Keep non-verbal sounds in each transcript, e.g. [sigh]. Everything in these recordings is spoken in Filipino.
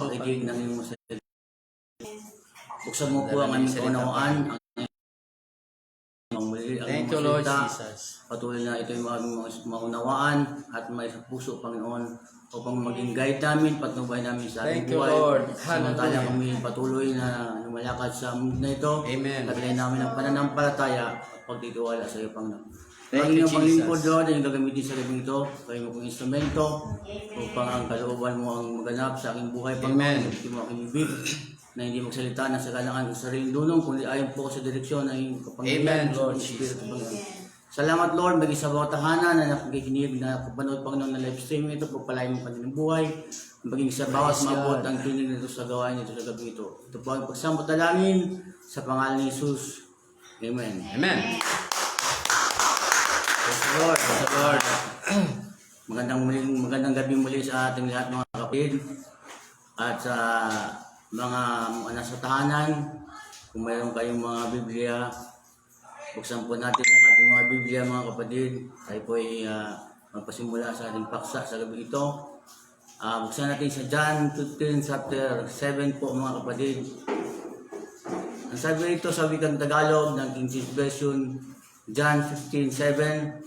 pag-ibig ng iyong salita. Buksan mo po ang aming kaunawaan, ang Thank you, Lord. Jesus. Patuloy na ito yung mga maunawaan at may puso, Panginoon, upang maging guide namin, patnubay namin sa ating Thank you, buhay. Lord. Samantala kami patuloy na lumalakad sa mundo na ito. Amen. Taglay namin ang pananampalataya at pagtitiwala sa iyo, Panginoon. Thank Panginoon, you, paglingkod Jesus. Lord, ang gagamitin sa gabing ito, kayo mo kong instrumento, upang ang kalooban mo ang maganap sa aking buhay, Amen. Panginoon. Hindi mo aking ibig, na hindi magsalita na sa kalangan ng sariling dunong, kundi ayon po sa direksyon ng iyong kapangyarihan, Amen, sa Lord Jesus. Panginoon. Salamat Lord, maging sa bawat tahanan na nakikinig na kapanood Panginoon ng live streaming ito, pagpalain mo kanilang buhay, maging sa bawat Praise God. ang tinig nito sa gawain nito sa gabi ito. Ito po ang pagsambot dalangin sa pangalan ni Jesus. Amen. Amen. The Lord. The Lord. [clears throat] Magandang muling magandang gabi muli sa ating lahat mga kapatid at sa mga mga nasa tahanan. Kung mayroon kayong mga Biblia, buksan po natin ang ating mga Biblia mga kapatid. Tayo po ay ah, magpasimula sa ating paksa sa gabi ito. Ah, buksan natin sa John 15 chapter 7 po mga kapatid. Ang sabi ito sa wikang Tagalog ng King James Version, John 15:7,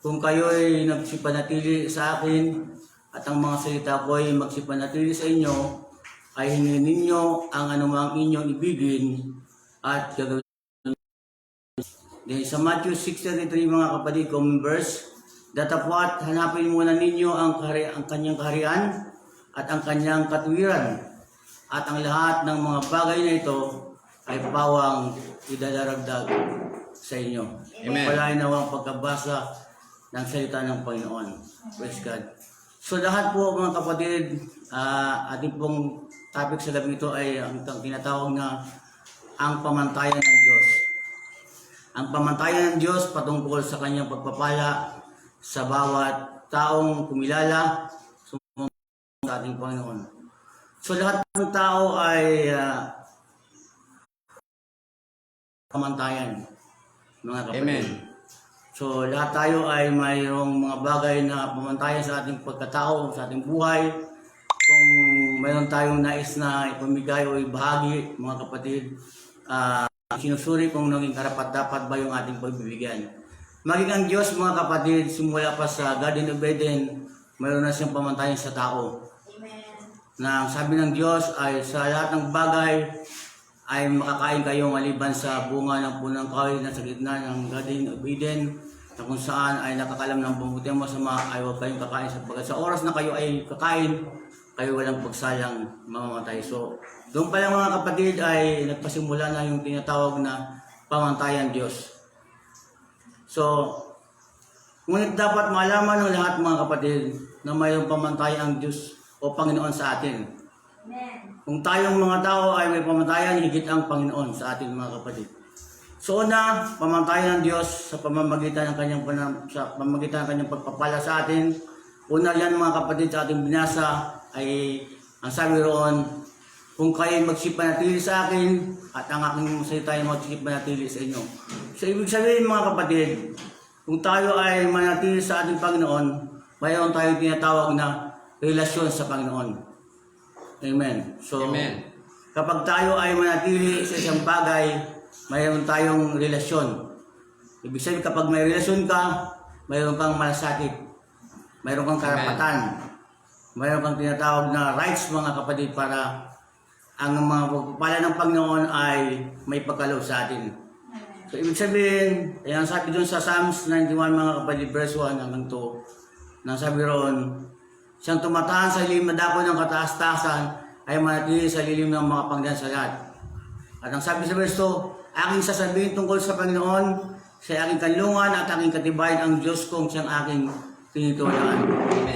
Kung kayo ay nagsipanatili sa akin at ang mga salita ko ay magsipanatili sa inyo, ay hingin ninyo ang anumang inyong ibigin at gagawin. Then sa Matthew 6.33 mga kapatid, common verse, Datapwat, hanapin muna ninyo ang, kahari, ang kanyang kaharian at ang kanyang katuwiran at ang lahat ng mga bagay na ito ay pawang idadaragdag sa inyo. Amen. Wala nawang pagkabasa ng salita ng Panginoon. Praise God. So lahat po mga kapatid, ah, ating pong topic sa gabi ito ay ang ang tinatawag na ang pamantayan ng Diyos. Ang pamantayan ng Diyos patungkol sa kanyang pagpapala sa bawat taong kumilala sumunod sa ating Panginoon. So lahat ng tao ay ah, pamantayan, mga kapatid. Amen. So lahat tayo ay mayroong mga bagay na pamantayan sa ating pagkatao, sa ating buhay. Kung mayroon tayong nais na ipamigay o ibahagi, mga kapatid, ah, sinusuri kung naging karapat dapat ba yung ating pagbibigyan. Maging ang Diyos, mga kapatid, simula pa sa Garden of Eden, mayroon na siyang pamantayan sa tao na ang sabi ng Diyos ay sa lahat ng bagay ay makakain kayo maliban sa bunga ng punang kahoy na sa gitna ng Garden of Eden na kung saan ay nakakalam ng mabuti ang masama ay huwag kayong kakain sapagkat sa oras na kayo ay kakain kayo walang pagsalang mamamatay. So, doon pa lang mga kapatid ay nagpasimula na yung tinatawag na pamantayan Diyos. So, ngunit dapat malaman ng lahat mga kapatid na mayroong pamantayan ang Diyos o Panginoon sa atin. Kung tayong mga tao ay may pamantayan, higit ang Panginoon sa ating mga kapatid. So una, pamantayan ng Diyos sa pamamagitan ng kanyang sa pamamagitan ng kanyang pagpapala sa atin. Una yan mga kapatid sa ating binasa ay ang sabi roon, kung kayo magsipanatili sa akin at ang aking salita ay magsipanatili sa inyo. So ibig sabihin mga kapatid, kung tayo ay manatili sa ating Panginoon, mayroon tayong tinatawag na relasyon sa Panginoon. Amen. So, Amen. kapag tayo ay manatili sa isang bagay, mayroon tayong relasyon. Ibig sabihin, kapag may relasyon ka, mayroon kang malasakit. Mayroon kang karapatan. Mayroon kang tinatawag na rights, mga kapatid, para ang mga pagpapala ng Panginoon ay may pagkalob sa atin. So, ibig sabihin, ayan sabi doon sa Psalms 91, mga kapatid, verse 1 hanggang 2, nang sabi roon, siyang tumatahan sa lilim na dako ng kataas-taasan ay manatili sa lilim ng mga pangdian sa lahat. At ang sabi sa verse 2, aking sasabihin tungkol sa Panginoon, sa aking kanlungan at aking katibayan ang Diyos kong siyang aking tinitulaan.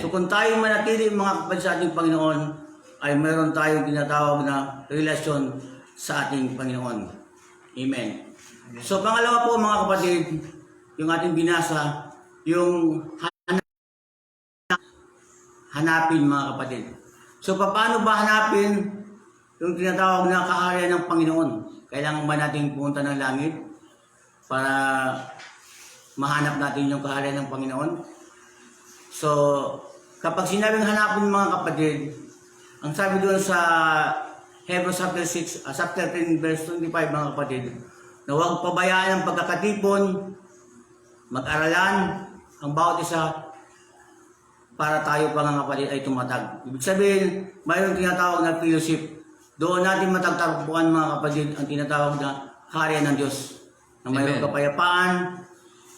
So kung tayo manatili mga kapatid sa ating Panginoon, ay meron tayong tinatawag na relasyon sa ating Panginoon. Amen. So pangalawa po mga kapatid, yung ating binasa, yung hanapin mga kapatid. So paano ba hanapin yung tinatawag na kaharian ng Panginoon? Kailangan ba natin pumunta ng langit para mahanap natin yung kaharian ng Panginoon? So kapag sinabing hanapin mga kapatid, ang sabi doon sa Hebrews chapter 6, uh, chapter 10, verse 25 mga kapatid, na huwag pabayaan ang pagkakatipon, mag-aralan, ang bawat isa para tayo pa mga kapatid ay tumatag. Ibig sabihin, mayroong tinatawag na fellowship. Doon natin matagtapuan mga kapatid ang tinatawag na karya ng Diyos. Na mayroong Amen. kapayapaan,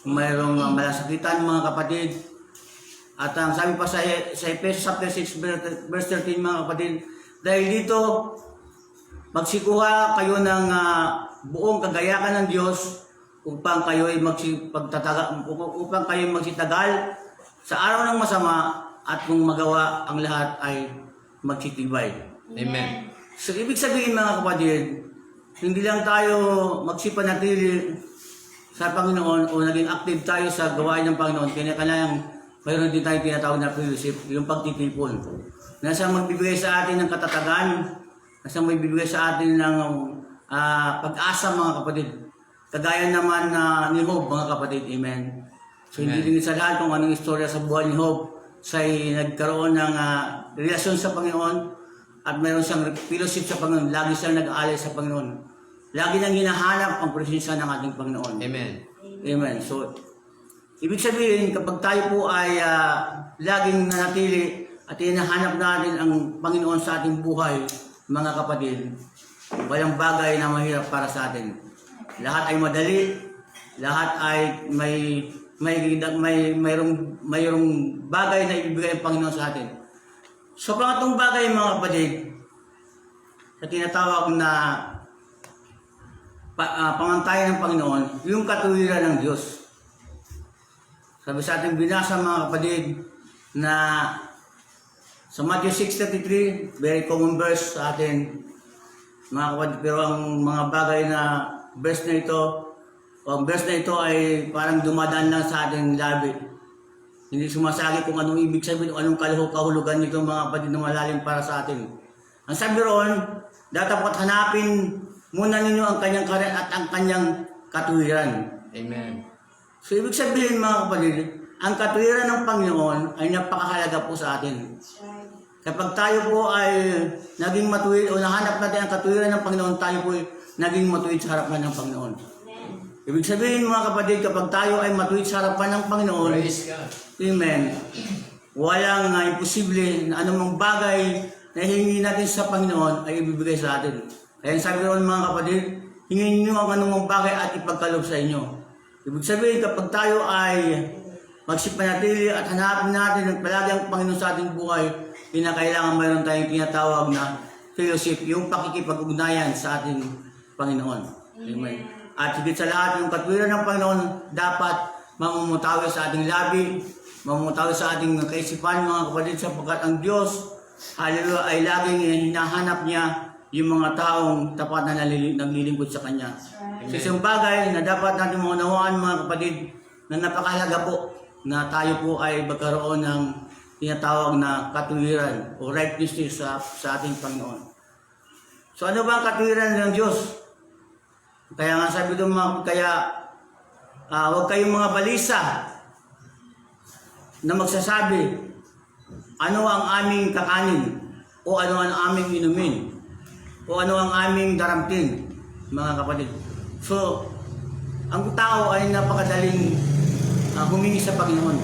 mayroong uh, malasakitan mga kapatid. At ang sabi pa sa, sa Ephesians chapter 6 verse- verse 13 mga kapatid, dahil dito magsikuha kayo ng ah, buong kagayakan ng Diyos upang kayo ay magsipagtataga upang kayo magsitagal sa araw ng masama at kung magawa ang lahat ay magsitibay. Amen. So ibig sabihin mga kapatid, hindi lang tayo magsipanatili sa Panginoon o naging active tayo sa gawain ng Panginoon, kaya kailangan mayroon din tayong tinatawag na fellowship, yung pagtitipon. Nasa magbibigay sa atin ng katatagan, nasa magbibigay sa atin ng ah, pag-asa mga kapatid. Kagaya naman na ni Job mga kapatid, amen. So hindi Amen. din sa lahat kung anong istorya sa buhay ni Job, siya ay nagkaroon ng ah, relasyon sa Panginoon at mayroon siyang fellowship sa Panginoon. Lagi siyang nag-aalay sa Panginoon. Lagi nang hinahanap ang presensya ng ating Panginoon. Amen. Amen. So, ibig sabihin, kapag tayo po ay ah, laging nanatili at hinahanap natin ang Panginoon sa ating buhay, mga kapatid, walang bagay na mahirap para sa atin. Lahat ay madali, lahat ay may may may mayroong mayroong bagay na ibibigay ng Panginoon sa atin. So pangatong bagay mga kapatid, na tinatawag na pa, ah, pamantayan ng Panginoon, yung katuwiran ng Diyos. Sabi sa ating binasa mga kapatid na sa Matthew 6.33, very common verse sa atin, mga kapatid, pero ang mga bagay na verse na ito, o ang verse na ito ay parang dumadaan lang sa ating labi. Hindi sumasagi kung anong ibig sabihin o anong kahulugan nito mga kapatid na malalim para sa atin. Ang sabi roon, dapat hanapin muna ninyo ang kanyang karan at ang kanyang katuwiran. Amen. So ibig sabihin mga kapatid, ang katuwiran ng Panginoon ay napakahalaga po sa atin. Kapag tayo po ay naging matuwid o nahanap natin ang katuwiran ng Panginoon, tayo po ay naging matuwid sa harapan ng Panginoon. Ibig sabihin mga kapatid, kapag tayo ay matuwid sa harapan ng Panginoon. Amen. Walang uh, imposible na anumang bagay na hihingi natin sa Panginoon ay ibibigay sa atin. Kaya sabi roon mga kapatid, hingin niyo ang anumang bagay at ipagkalob sa inyo. Ibig sabihin kapag tayo ay magsipanatili at hanapin natin ang palagi ang Panginoon sa ating buhay, kinakailangan mayroon tayong tinatawag na fellowship, yung pakikipag-ugnayan sa ating Panginoon. Amen. At higit sa lahat, yung katwiran ng Panginoon dapat mamumutawi sa ating labi, mamumutawi sa ating kaisipan, mga kapatid, sapagkat ang Diyos, hallelujah, ay laging hinahanap niya yung mga taong tapat na naglilingkod sa Kanya. So, isang bagay na dapat natin maunawaan, mga kapatid, na napakahalaga po na tayo po ay magkaroon ng tinatawag na katuwiran o righteousness sa, sa ating Panginoon. So ano ba ang katuwiran ng Diyos? Kaya nga sabi doon mga kaya ah, huwag kayong mga balisa na magsasabi ano ang aming kakanin o ano ang aming inumin o ano ang aming daramtin mga kapatid. So, ang tao ay napakadaling ah, humingi sa Panginoon.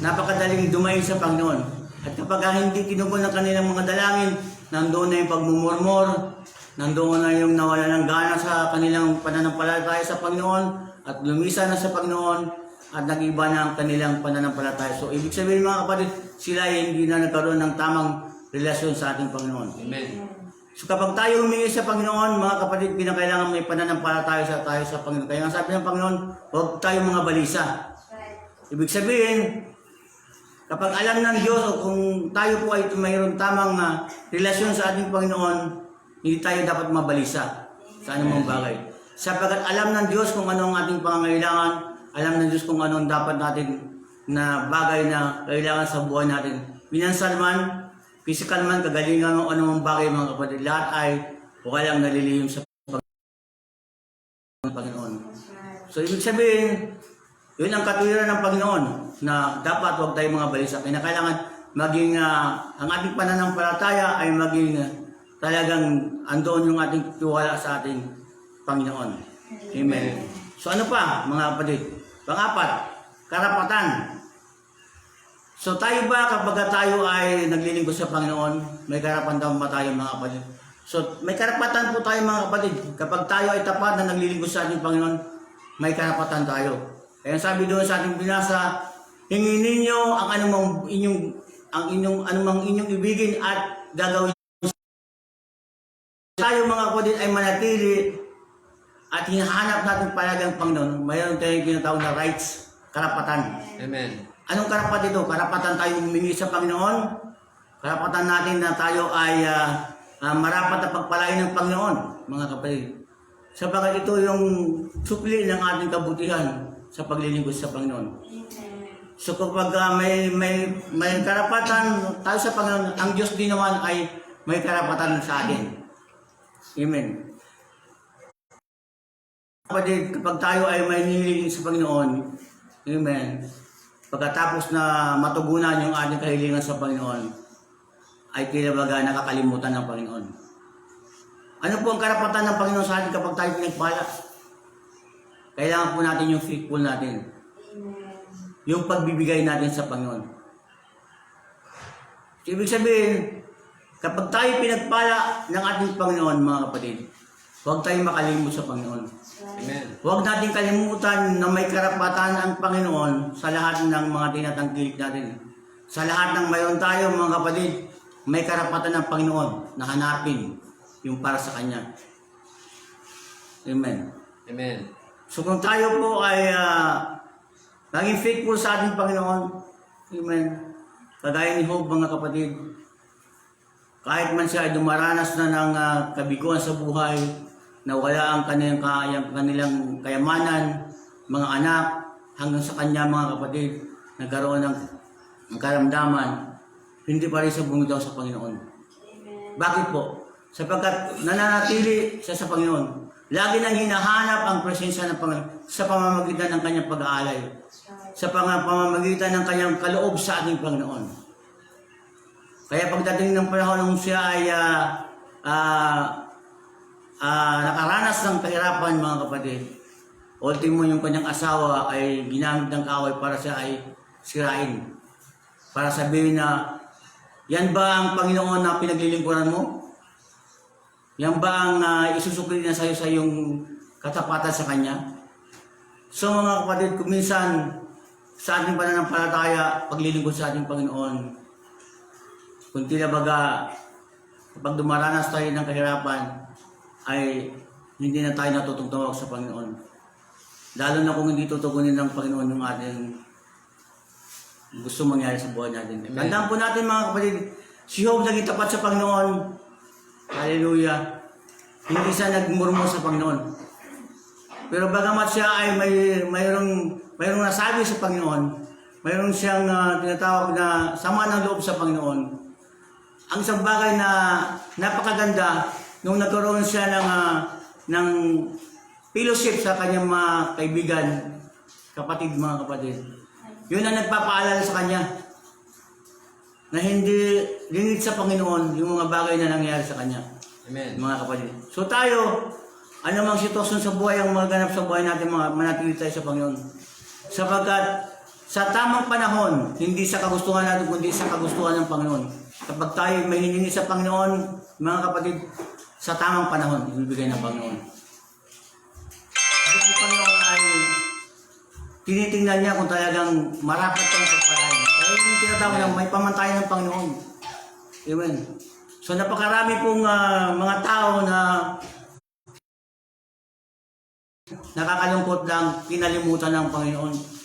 Napakadaling dumayin sa Panginoon. At kapag hindi tinugon ng kanilang mga dalangin, nandoon na yung pagmumurmur, nandoon na yung nawala ng gana sa kanilang pananampalataya sa Panginoon, at lumisa na sa Panginoon, at nag-iba na ang kanilang pananampalataya. So, ibig sabihin mga kapatid, sila ay hindi na nagkaroon ng tamang relasyon sa ating Panginoon. Amen. So kapag tayo humingi sa Panginoon, mga kapatid, pinakailangan may pananampalataya sa tayo sa Panginoon. Kaya nga sabi ng Panginoon, huwag tayo mga balisa. Ibig sabihin, kapag alam ng Diyos o kung tayo po ay mayroon tamang ah, relasyon sa ating Panginoon, hindi tayo dapat mabalisa sa anumang bagay. Sapagkat alam ng Diyos kung ano ang ating pangangailangan, alam ng Diyos kung ano ang dapat natin na bagay na kailangan sa buhay natin. Financial man, physical man, kagalingan o anumang bagay mga kapatid, lahat ay walang nalilihim sa Panginoon. So ibig sabihin, yun ang katuwiran ng Panginoon na dapat huwag tayong mga balisa. Kaya kailangan maging ah, ang ating pananampalataya ay maging ah, talagang andoon yung ating tiwala sa ating Panginoon. Amen. So ano pa mga kapatid? Pangapat, karapatan. So tayo ba kapag tayo ay naglilingkod sa Panginoon, may karapatan ba tayo mga kapatid? So may karapatan po tayo mga kapatid. Kapag tayo ay tapat na naglilingkod sa ating Panginoon, may karapatan tayo. Kaya sabi doon sa ating binasa, hingin ninyo ang anumang inyong ang inyong anumang inyong ibigin at gagawin tayo mga kapatid ay manatili at hinahanap natin palagang Panginoon, mayroon tayong tinatawag na rights, karapatan. Amen. Anong karapatan ito? Karapatan tayong humingi sa Panginoon. Karapatan natin na tayo ay ah, ah, marapat na pagpalain ng Panginoon, mga kapatid. Sapagat ito yung supli ng ating kabutihan sa paglilingkod sa Panginoon. So kapag ah, may, may, may karapatan tayo sa Panginoon, ang Diyos din naman ay may karapatan sa atin. Amen. Kapatid, kapag tayo ay may nililingin sa Panginoon, Amen. Pagkatapos na matugunan yung ating kahilingan sa Panginoon, ay tila nakakalimutan ng Panginoon. Ano po ang karapatan ng Panginoon sa atin kapag tayo pinagpala? Kailangan po natin yung faithful natin. Yung pagbibigay natin sa Panginoon. Ibig sabihin, kapag tayo pinagpala ng ating Panginoon, mga kapatid, huwag tayong makalimot sa Panginoon. Amen. Huwag natin kalimutan na may karapatan ang Panginoon sa lahat ng mga tinatangkilik natin. Sa lahat ng mayroon tayo, mga kapatid, may karapatan ng Panginoon na hanapin yung para sa Kanya. Amen. Amen. So kung tayo po ay ah, naging faithful sa ating Panginoon, Amen. Kagaya ni Job, mga kapatid, kahit man siya ay dumaranas na ng ah, kabiguan sa buhay, na wala ang kanilang, kayang, kanilang kayamanan, mga anak, hanggang sa kanya mga kapatid, nagkaroon ng, ng karamdaman, hindi pa rin siya bumitaw sa Panginoon. Bakit po? Sapagkat nananatili siya sa Panginoon. Lagi nang hinahanap ang presensya ng Panginoon sa pamamagitan ng kanyang pag-aalay. Sa pamamagitan ng kanyang kaloob sa ating Panginoon. Kaya pagdating ng panahon nung siya ay ah, ah, ah, nakaranas ng kahirapan mga kapatid, ultimo yung kanyang asawa ay ginamit ng kaway para siya ay sirain. Para sabihin na, yan ba ang Panginoon na pinaglilingkuran mo? Yan ba ang uh, isusukli niya sa'yo sa iyong katapatan sa Kanya? So mga kapatid, kung minsan sa ating pananampalataya, paglilingkod sa ating Panginoon, kung tila baga, kapag dumaranas tayo ng kahirapan, ay hindi na tayo natutugtawag sa Panginoon. Lalo na kung hindi tutugunin ng Panginoon yung ating gusto mangyari sa buhay natin. Tandaan po natin mga kapatid, si Job naging tapat sa Panginoon. Hallelujah. Hindi siya nagmurmo sa Panginoon. Pero bagamat siya ay may mayroong mayroong nasabi sa Panginoon, mayroong siyang ah, tinatawag na sama ng loob sa Panginoon. Ang isang bagay na napakaganda nung nagkaroon siya ng ah, ng fellowship sa kanyang mga kaibigan, kapatid mga kapatid. Yun ang nagpapaalala sa kanya na hindi lingid sa Panginoon yung mga bagay na nangyayari sa kanya Amen. mga kapatid. So tayo, ano mang sitwasyon sa buhay ang maganap sa buhay natin, mga manatili tayo sa Panginoon. Sapagkat sa tamang panahon, hindi sa kagustuhan natin, kundi sa kagustuhan ng Panginoon. Kapag tayo may hiningi sa Panginoon, mga kapatid, sa tamang panahon, ibibigay ng Panginoon. Ang Panginoon ay tinitingnan niya kung talagang marapat kang pagpalain. Kaya yung tinatawag na may pamantayan ng Panginoon. Amen. So napakarami pong ah, mga tao na nakakalungkot lang kinalimutan ng Panginoon.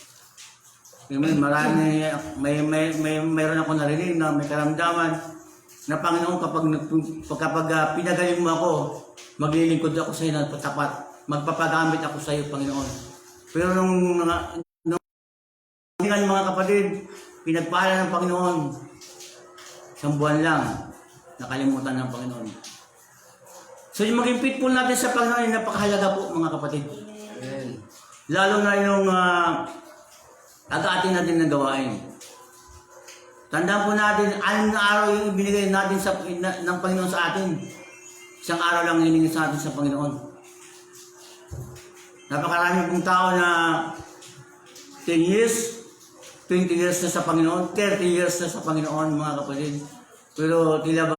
Amen. Marami, may, may, may, mayroon ako narinig na may karamdaman na Panginoon kapag, kapag ah, pinagaling mo ako, maglilingkod ako sa iyo ng patapat. Magpapagamit ako sa iyo, Panginoon. Pero nung, mga nung, nung mga kapatid, pinagpala ng Panginoon, isang buwan lang, nakalimutan ng Panginoon. So yung maging faithful natin sa Panginoon ay napakahalaga po mga kapatid. Amen. Lalo na yung uh, aga-atin natin na gawain. Tandaan po natin, anong na araw yung ibinigay natin sa, na, ng Panginoon sa atin. Isang araw lang hiningi sa atin sa Panginoon. Napakarami pong tao na 10 years, 20 years na sa Panginoon, 30 years na sa Panginoon, mga kapatid. Pero tila ba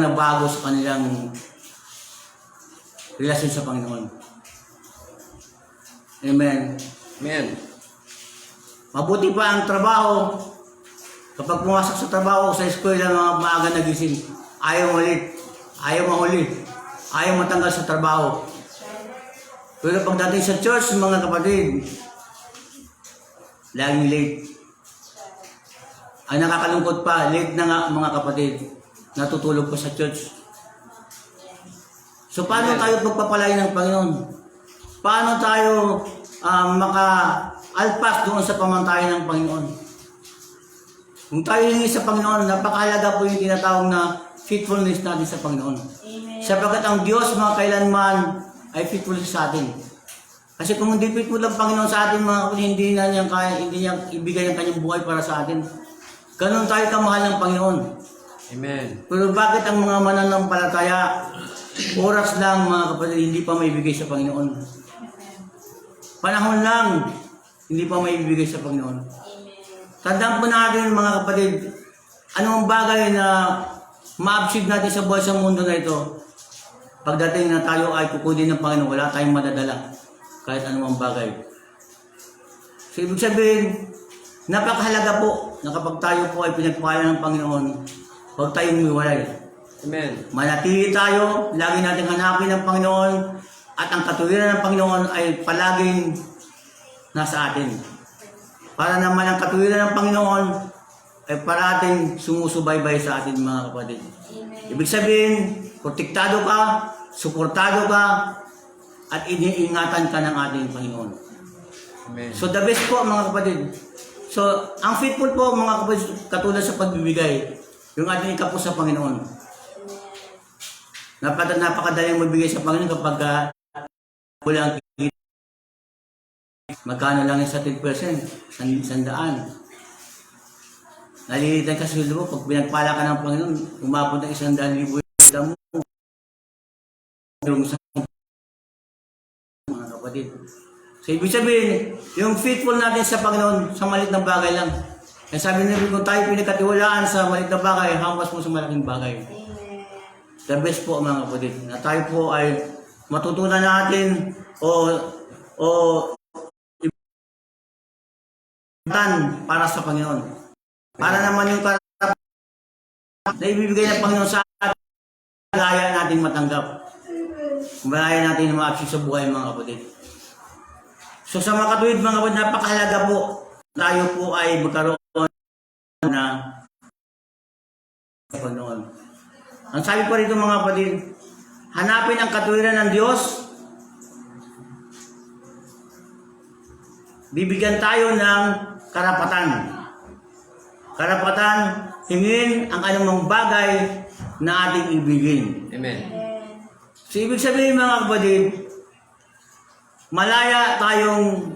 nabago sa kanilang relasyon sa Panginoon. Amen. Amen. Mabuti pa ang trabaho. Kapag pumasok sa trabaho, sa eskwela, mga maaga nagising, ayaw ulit, ayaw mahuli, ayaw matanggal sa trabaho. Pero pagdating sa church, mga kapatid, laging late. Ang nakakalungkot pa, late na nga mga kapatid, natutulog pa sa church. So paano tayo pagpapalay ng Panginoon? Paano tayo um, maka-alpas doon sa pamantayan ng Panginoon? Kung tayo hingi sa Panginoon, napakahalaga po yung tinatawag na faithfulness natin sa Panginoon. Sapagkat ang Diyos mga kailanman ay faithful sa atin. Kasi kung hindi faithful ang Panginoon sa atin, mga kapatid, hindi na niya kaya, hindi niya ibigay ang kanyang buhay para sa atin. Ganon tayo kamahal ng Panginoon. Amen. Pero bakit ang mga mananampalataya, oras lang mga kapatid, hindi pa maibigay sa Panginoon? Panahon lang, hindi pa maibigay sa Panginoon. Tandaan po natin mga kapatid, anong bagay na ma-achieve natin sa buhay sa mundo na ito, pagdating na tayo ay kukunin ng Panginoon, wala tayong madadala kahit anumang bagay. So, ibig sabihin, napakahalaga po na kapag tayo po ay pinagpala ng Panginoon, huwag tayong umiwalay. Amen. Manatili tayo, lagi natin hanapin ang Panginoon, at ang katuwiran ng Panginoon ay palaging nasa atin. Para naman ang katuwiran ng Panginoon ay parating sumusubaybay sa atin mga kapatid. Ibig sabihin, protektado ka, suportado ka, at iniingatan ka ng ating Panginoon. Amen. So the best po mga kapatid. So ang faithful po mga kapatid katulad sa pagbibigay, yung ating ikapo sa Panginoon. Napaka napakadaling magbigay sa Panginoon kapag uh, wala ang. Magkano lang yung sa 10%? San- Sandaan. Nalilitan ka sa sweldo mo, pag pinagpala ka ng Panginoon, umabot ng isang daan libo yung mo. Yung sa mga kapatid. So, ibig sabihin, yung faithful natin sa Panginoon, sa malit na bagay lang. Kaya sabi nila, kung tayo pinagkatiwalaan sa malit na bagay, hampas mo sa malaking bagay. The best po mga kapatid, na tayo po ay matutunan natin o o iban para sa Panginoon. Para naman yung karapat na ibibigay ng Panginoon sa atin, malaya natin matanggap. Malaya natin ma-achieve sa buhay mga kapatid. So sa mga katuwid mga kapatid, napakahalaga po tayo po ay magkaroon na Panginoon. Ang sabi po rito mga kapatid, hanapin ang katuwiran ng Diyos. Bibigyan tayo ng karapatan. Karapatan, hingin ang anumang bagay na ating ibigin. Amen. So, ibig sabihin mga kapatid, malaya tayong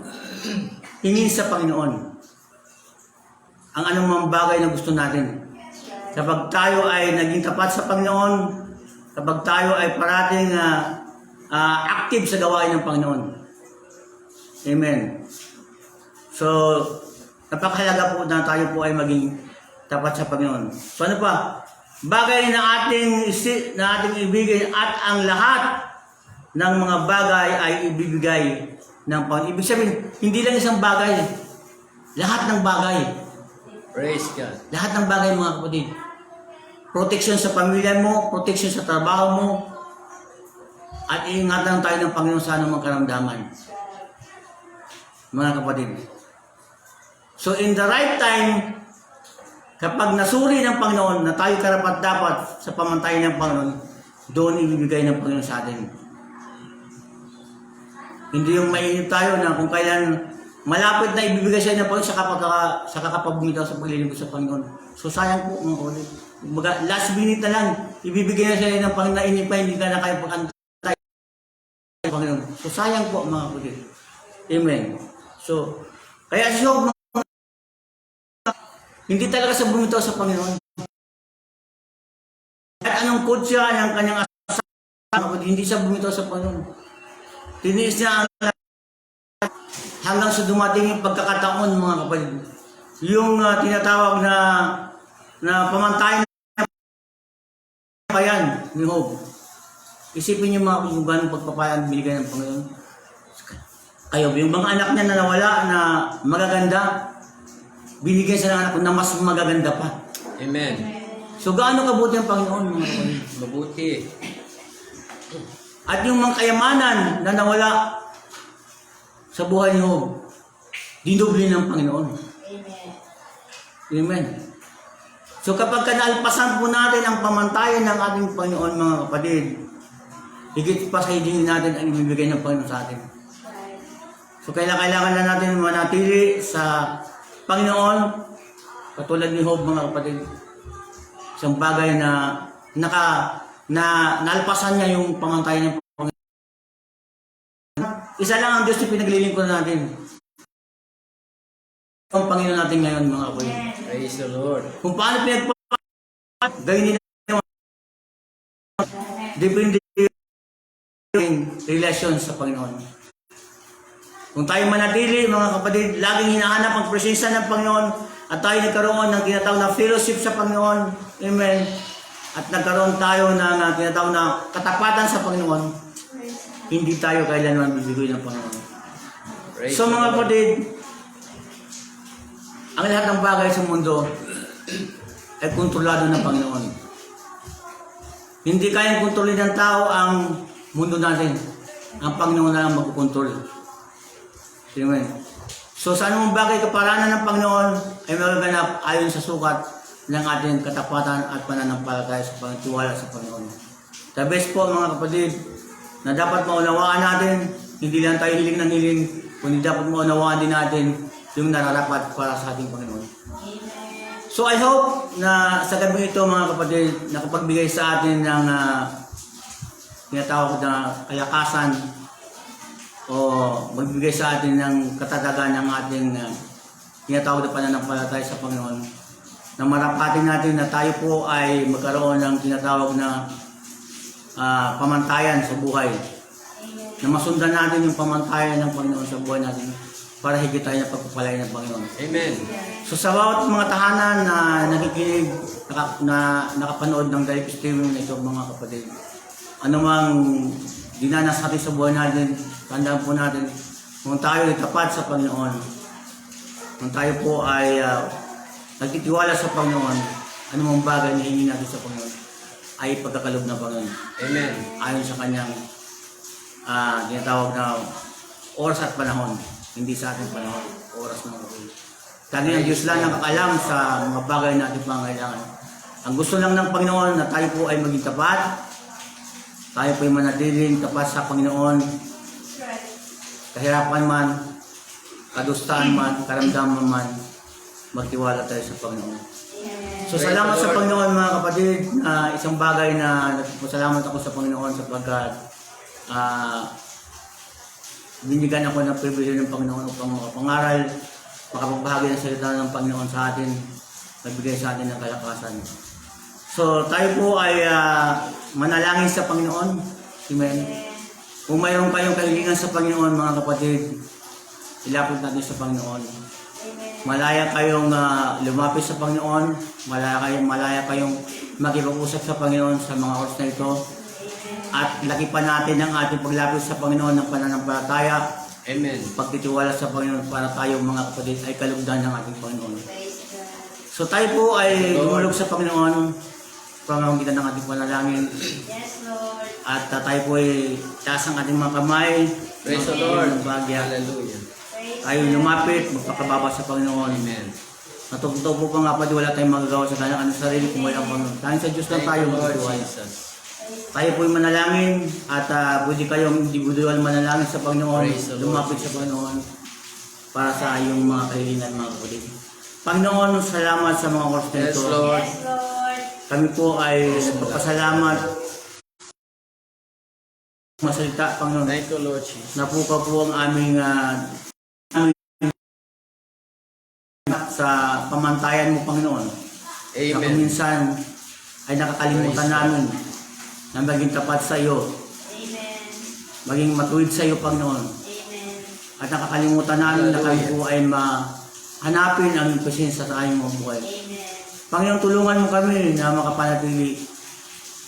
hingin sa Panginoon. Ang anumang bagay na gusto natin. Kapag tayo ay naging tapat sa Panginoon, kapag tayo ay parating ah, ah, active sa gawain ng Panginoon. Amen. So, napakahalaga po na tayo po ay maging tapat sa Panginoon. So ano pa? Bagay na ating isi, na ating ibigay at ang lahat ng mga bagay ay ibibigay ng Panginoon. Ibig sabihin, hindi lang isang bagay. Lahat ng bagay. Praise God. Lahat ng bagay mga kapatid. Protection sa pamilya mo, protection sa trabaho mo, at iingatan tayo ng Panginoon sa anumang karamdaman. Mga kapatid. So in the right time, kapag nasuri ng Panginoon na tayo karapat dapat sa pamantayan ng Panginoon, doon ibibigay ng Panginoon sa atin. Hindi yung mainit tayo na kung kailan malapit na ibibigay sa inyo Panginoon sa kapag sa kakapabumitaw sa paglilingkod sa Panginoon. So sayang po mga kapatid. Last minute na lang, ibibigay na sa inyo ng Panginoon na inip pa, hindi ka na kayo pag-antay. Panginoon. So sayang po mga kapatid. Amen. So, kaya so Hindi talaga sa bumitaw sa Panginoon. Kahit anong kutsa ng kanyang asawa, hindi siya bumitaw sa Panginoon. Tiniis niya ang hanggang sa dumating yung pagkakataon mga kapatid. Yung ah, tinatawag na na pamantayan na payan ni Job. Isipin niyo mga kung gano'ng pagpapayan binigay ng Panginoon. Kayo, yung mga anak niya na nawala na magaganda, binigyan siya ng anak na mas magaganda pa. Amen. So gaano kabuti ang Panginoon mga kapatid? Mabuti. At yung mga kayamanan na nawala sa buhay ni Job, dinubli ng Panginoon. Amen. So kapag kanalpasan po natin ang pamantayan ng ating Panginoon mga kapatid, higit pa sa higit natin ang ibibigay ng Panginoon sa atin. So kailangan, kailangan na natin manatili sa Panginoon, katulad ni Job mga kapatid. Isang bagay na naka na nalpasan niya yung pamantayan ng. Isa lang ang Diyos na pinaglilingkod natin. Ang Panginoon natin ngayon mga kapatid. Praise the Lord. Kung paano pinagpa gawin nila depende yung relasyon sa Panginoon. Kung tayo manatili, mga kapatid, laging hinahanap ang presensya ng Panginoon at tayo nagkaroon ng tinatawag na fellowship sa Panginoon. Amen. At nagkaroon tayo ng uh, tinatawag na katapatan sa Panginoon, hindi tayo kailanman bibigay ng Panginoon. Praise So mga kapatid, ang lahat ng bagay sa mundo ay kontrolado ng Panginoon. Hindi kayang kontrolin ng tao ang mundo natin. Ang Panginoon na lang magkukontrol. Amen. So sa anumang bagay kaparanan ng Panginoon ay magaganap ayon sa sukat ng ating katapatan at pananampalataya sa pagtiwala sa Panginoon. The best po mga kapatid na dapat maunawaan natin, hindi lang tayo hiling ng hiling, kundi dapat maunawaan din natin yung nararapat para sa ating Panginoon. So I hope na sa gabi ito mga kapatid, nakapagbigay sa atin ng uh, tinatawag na kalakasan o magbigay sa atin ng katatagan ng ating uh, tinatawag na pananampalataya sa Panginoon. Na marapatin natin na tayo po ay magkaroon ng tinatawag na ah, pamantayan sa buhay. Na masundan natin yung pamantayan ng Panginoon sa buhay natin para higit tayo na pagpapalain ng Panginoon. Amen. So sa bawat mga tahanan na nakikinig, naka, na nakapanood ng live streaming na ito mga kapatid, anumang dinanas natin sa buhay natin, tandaan po natin, kung tayo ay tapat sa Panginoon, kung tayo po ay uh, nagtitiwala sa Panginoon, anumang bagay na hingin natin sa Panginoon, ay pagkakalob ng Panginoon. Amen. Ayon sa kanyang ah tinatawag na oras at panahon. Hindi sa ating panahon, oras ng kapatid. Kani ang Diyos lang nakakalam sa mga bagay na ating pangailangan. Ang gusto lang ng Panginoon na tayo po ay maging tapat, tayo po ay manatiling tapat sa Panginoon, kahirapan man, kadustaan man, karamdaman man, magtiwala tayo sa Panginoon. So salamat sa Panginoon mga kapatid na isang bagay na nagpasalamat ako sa Panginoon sapagkat ah binigyan ako ng privilege ng Panginoon upang makapangaral, makapagbahagi ng salita ng Panginoon sa atin, nagbigay sa atin ng kalakasan. So tayo po ay ah, manalangin sa Panginoon. Amen. Kung mayroon kayong kahilingan sa Panginoon mga kapatid, ilapit natin sa Panginoon. Malaya kayong ah, lumapit sa Panginoon, malaya kayong, malaya kayong makipag-usap sa Panginoon sa mga oras na ito. At laki pa natin ang ating paglapit sa Panginoon ng pananampalataya, Amen. pagtitiwala sa Panginoon para tayo mga kapatid ay kalugdan ng ating Panginoon. So tayo po ay lumulog sa Panginoon, pamamagitan ng ating panalangin. At uh, tayo po ay taas ang ating mga kamay. Praise the Lord. bagya. Hallelujah. Tayo lumapit, magpakababa sa Panginoon. Amen. Natutugtog po pa nga pa, di wala tayong magagawa sa kanyang anong sarili kung walang Panginoon. Tayong sa Diyos lang tayo. Jesus. Tayo po ay manalangin at uh, pwede kayong individual manalangin sa Panginoon, lumapit sa Panginoon para sa iyong mga kahilingan mga kapatid. Panginoon, salamat sa mga oras na Yes. Lord. Kami po ay magpasalamat masalita, Panginoon. Thank you, Lord Jesus. Napuka po ang aming ah, sa pamantayan mo, Panginoon. Na kung Amen. minsan ay nakakalimutan Praise namin na maging tapat sa iyo, Amen. maging matuwid sa iyo, Panginoon. Amen. At nakakalimutan namin na kami Hallelujah. po ay mahanapin ang presensya sa aming mga buhay. Amen. Panginoon, tulungan mo kami na makapanatili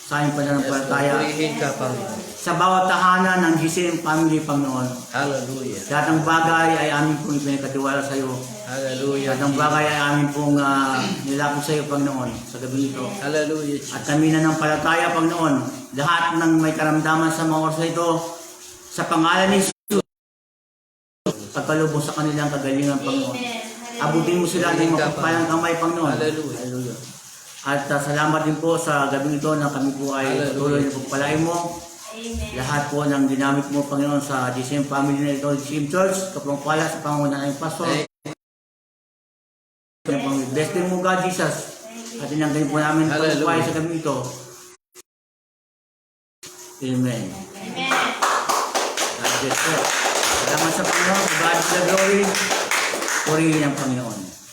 sa aming Yes, Lord. pananampalataya Purihin ka, Panginoon. sa bawat tahanan ng GCM family, Panginoon. Hallelujah. Lahat ng bagay ay amin pong ipinagkatiwala sa iyo. Hallelujah. Lahat ng bagay ay amin pong uh, nilapos sa iyo, Panginoon, sa gabi ito. Hallelujah. At kami na ng palataya, Panginoon, lahat ng may karamdaman sa mga oras na ito, sa pangalan ni Jesus, pagkalubong sa kanilang kagalingan, Panginoon. Amen. Abutin mo sila ng mapagpalang kamay, Panginoon. Hallelujah. Hallelujah. At uh, salamat din po sa gabi ito na kami po ay patuloy na pagpalain mo. Amen. Lahat po ng ginamit mo, Panginoon, sa GCM family na ito, GCM Church, kapangpala sa panguna ng pastor. Bless din mo, God, Jesus. At inanggayin po namin Hallelujah. pagpapay sa gabi ito. Amen. Amen. God bless you. Salamat sa Panginoon. God the glory. Purihin ang Panginoon.